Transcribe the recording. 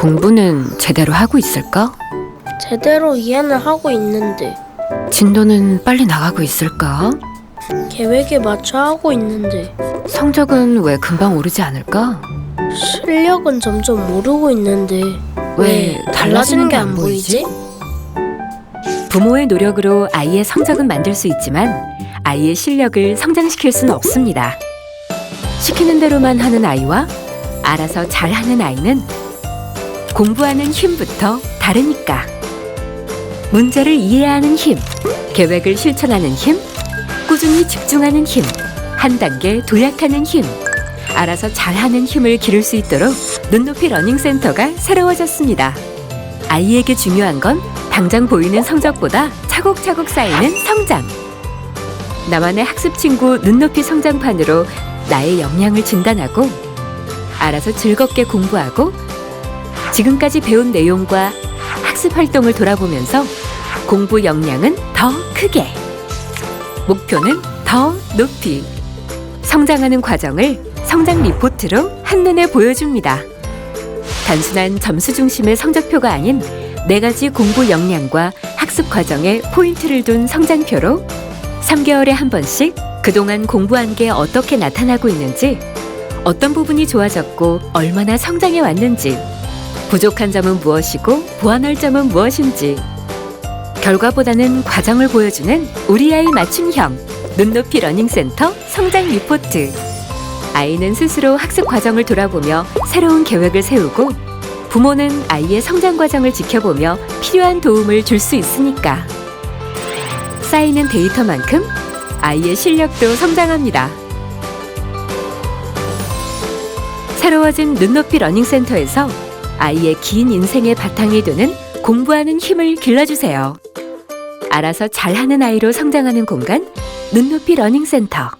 공부는 제대로 하고 있을까? 제대로 이해는 하고 있는데 진도는 빨리 나가고 있을까? 계획에 맞춰 하고 있는데 성적은 왜 금방 오르지 않을까? 실력은 점점 오르고 있는데 왜 달라지는 게 안 보이지? 부모의 노력으로 아이의 성적은 만들 수 있지만 아이의 실력을 성장시킬 수는 없습니다. 시키는 대로만 하는 아이와 알아서 잘하는 아이는 공부하는 힘부터 다르니까. 문제를 이해하는 힘, 계획을 실천하는 힘, 꾸준히 집중하는 힘, 한 단계 도약하는 힘, 알아서 잘하는 힘을 기를 수 있도록 눈높이 러닝센터가 새로워졌습니다. 아이에게 중요한 건 당장 보이는 성적보다 차곡차곡 쌓이는 성장. 나만의 학습 친구 눈높이 성장판으로 나의 역량을 진단하고 알아서 즐겁게 공부하고 지금까지 배운 내용과 학습 활동을 돌아보면서 공부 역량은 더 크게 목표는 더 높이 성장하는 과정을 성장 리포트로 한눈에 보여줍니다. 단순한 점수 중심의 성적표가 아닌 네 가지 공부 역량과 학습 과정에 포인트를 둔 성장표로 3개월에 한 번씩 그동안 공부한 게 어떻게 나타나고 있는지, 어떤 부분이 좋아졌고 얼마나 성장해 왔는지, 부족한 점은 무엇이고 보완할 점은 무엇인지, 결과보다는 과정을 보여주는 우리 아이 맞춤형 눈높이 러닝센터 성장 리포트. 아이는 스스로 학습 과정을 돌아보며 새로운 계획을 세우고 부모는 아이의 성장 과정을 지켜보며 필요한 도움을 줄 수 있으니까. 쌓이는 데이터만큼 아이의 실력도 성장합니다. 새로워진 눈높이 러닝센터에서 아이의 긴 인생의 바탕이 되는 공부하는 힘을 길러주세요. 알아서 잘하는 아이로 성장하는 공간, 눈높이 러닝센터.